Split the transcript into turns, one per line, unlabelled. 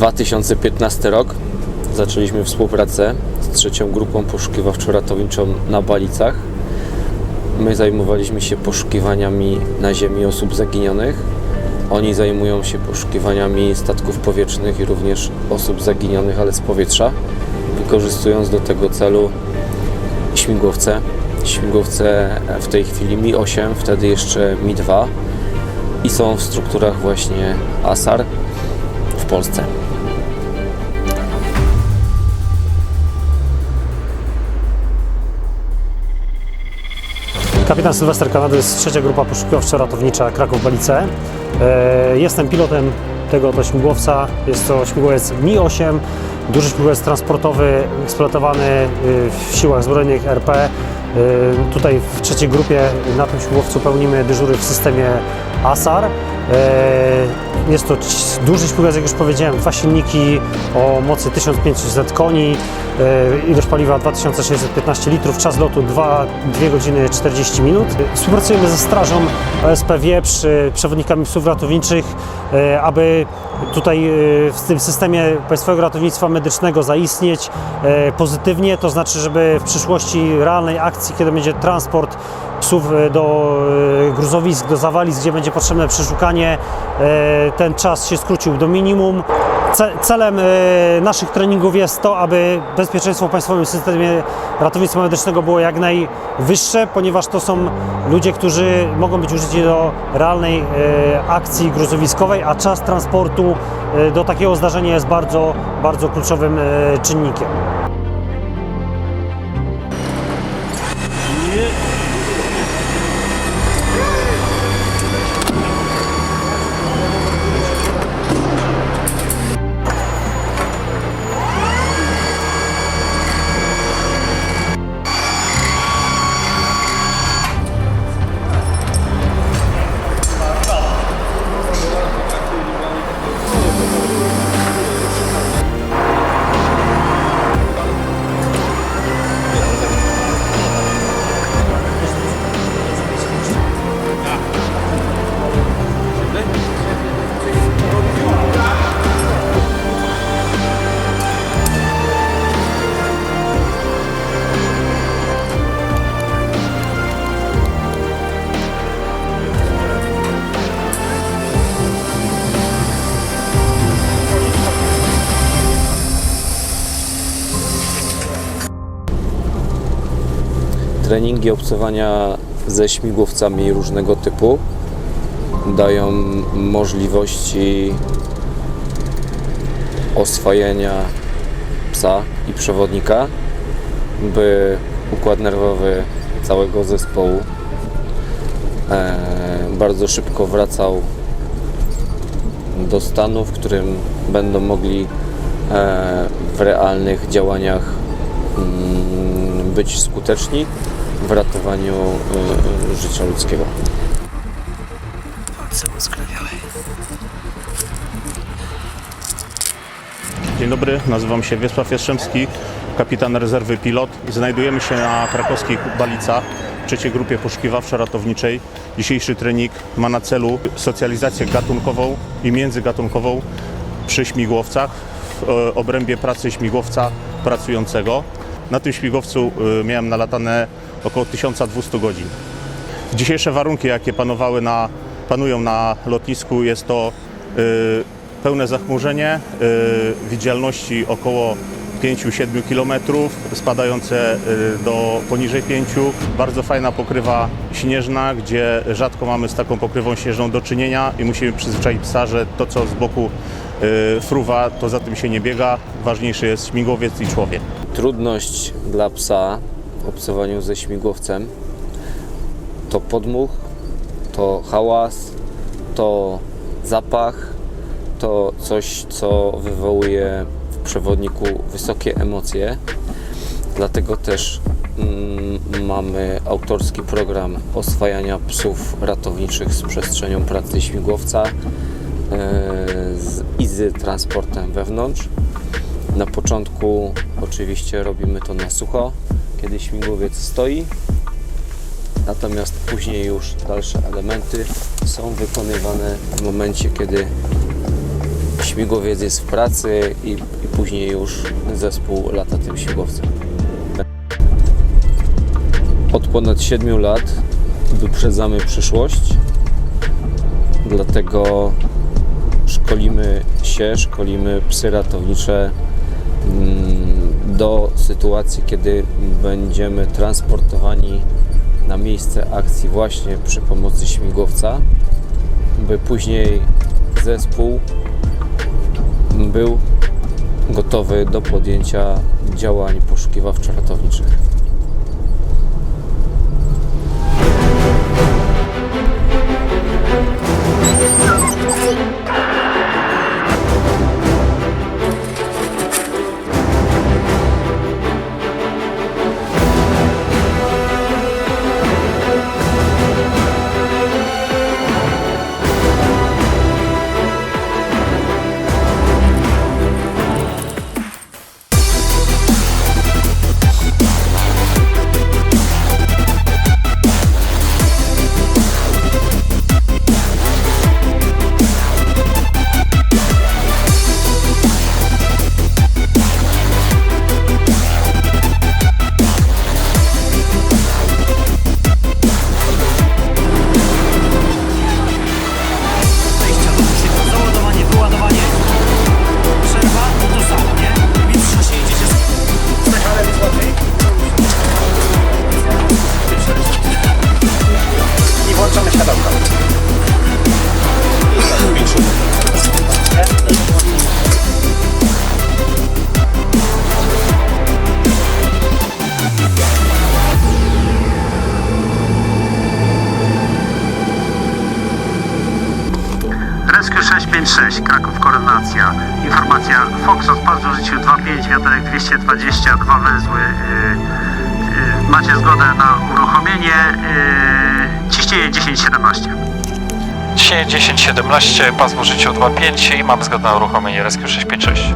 2015 rok. Zaczęliśmy współpracę z trzecią grupą poszukiwawczo-ratowniczą na Balicach. My zajmowaliśmy się poszukiwaniami na ziemi osób zaginionych. Oni zajmują się poszukiwaniami statków powietrznych i również osób zaginionych, ale z powietrza, wykorzystując do tego celu śmigłowce. Śmigłowce w tej chwili Mi-8, wtedy jeszcze Mi-2 i są w strukturach właśnie ASAR w Polsce.
Kapitan Sylwester Kanady z trzecia grupa poszukiwawczo-ratownicza Kraków-Balice. Jestem pilotem tego oto śmigłowca. Jest to śmigłowiec Mi-8, duży śmigłowiec transportowy eksploatowany y, w siłach zbrojnych RP. Y, Tutaj w trzeciej grupie na tym śmigłowcu pełnimy dyżury w systemie ASAR. E, Jest to duży śmigłowiec, jak już powiedziałem, dwa silniki o mocy 1500 koni, e, ilość paliwa 2615 litrów, czas lotu 2, 2 godziny 40 minut. Współpracujemy ze Strażą OSP Wieprz, e, przewodnikami psów ratowniczych, aby tutaj w tym systemie Państwowego Ratownictwa Medycznego zaistnieć pozytywnie, to znaczy, żeby w przyszłości realnej akcji, kiedy będzie transport psów e, do e, gruzowisk, do zawalisk, gdzie będzie potrzebne przeszukanie, e, ten czas się skrócił do minimum. Ce- Celem naszych treningów jest to, aby bezpieczeństwo w państwowym systemie ratownictwa medycznego było jak najwyższe, ponieważ to są ludzie, którzy mogą być użyci do realnej akcji gruzowiskowej, a czas transportu do takiego zdarzenia jest bardzo, bardzo kluczowym czynnikiem.
Treningi obcowania ze śmigłowcami różnego typu dają możliwości oswajania psa i przewodnika, by układ nerwowy całego zespołu e, bardzo szybko wracał do stanu, w którym będą mogli e, w realnych działaniach być skuteczni w ratowaniu e, życia ludzkiego.
Dzień dobry, nazywam się Wiesław Jastrzębski, kapitan rezerwy pilot znajdujemy się na krakowskich Balicach, w trzeciej grupie poszukiwawczo-ratowniczej. Dzisiejszy trening ma na celu socjalizację gatunkową i międzygatunkową przy śmigłowcach w e, obrębie pracy śmigłowca pracującego. Na tym śmigłowcu e, miałem nalatane około 1200 godzin. Dzisiejsze warunki, jakie panowały na, panują na lotnisku, jest to y, pełne zachmurzenie, y, widzialności około 5-7 km, spadające y, do poniżej 5. Bardzo fajna pokrywa śnieżna, gdzie rzadko mamy z taką pokrywą śnieżną do czynienia i musimy przyzwyczaić psa, że to co z boku y, fruwa, to za tym się nie biega. Ważniejszy jest śmigłowiec i człowiek.
Trudność dla psa w obcowaniu ze śmigłowcem to podmuch, to hałas, to zapach, to coś, co wywołuje w przewodniku wysokie emocje. Dlatego też mm, mamy autorski program oswajania psów ratowniczych z przestrzenią pracy śmigłowca e, z, i z transportem wewnątrz. Na początku oczywiście robimy to na sucho, kiedy śmigłowiec stoi, natomiast później już dalsze elementy są wykonywane w momencie, kiedy śmigłowiec jest w pracy i, i później już zespół lata tym śmigłowcem. Od ponad 7 lat wyprzedzamy przyszłość, dlatego szkolimy się, szkolimy psy ratownicze do sytuacji, kiedy będziemy transportowani na miejsce akcji właśnie przy pomocy śmigłowca, by później zespół był gotowy do podjęcia działań poszukiwawczo-ratowniczych.
556, Kraków Koronacja. Informacja Fox odpadł w użyciu 25, wiaderek 220, dwa węzły. Yy, yy, macie zgodę na uruchomienie. Yy, ciśnienie 1017.
Ciśnienie 1017, pas w użyciu 25 i mam zgodę na uruchomienie Rescue 656.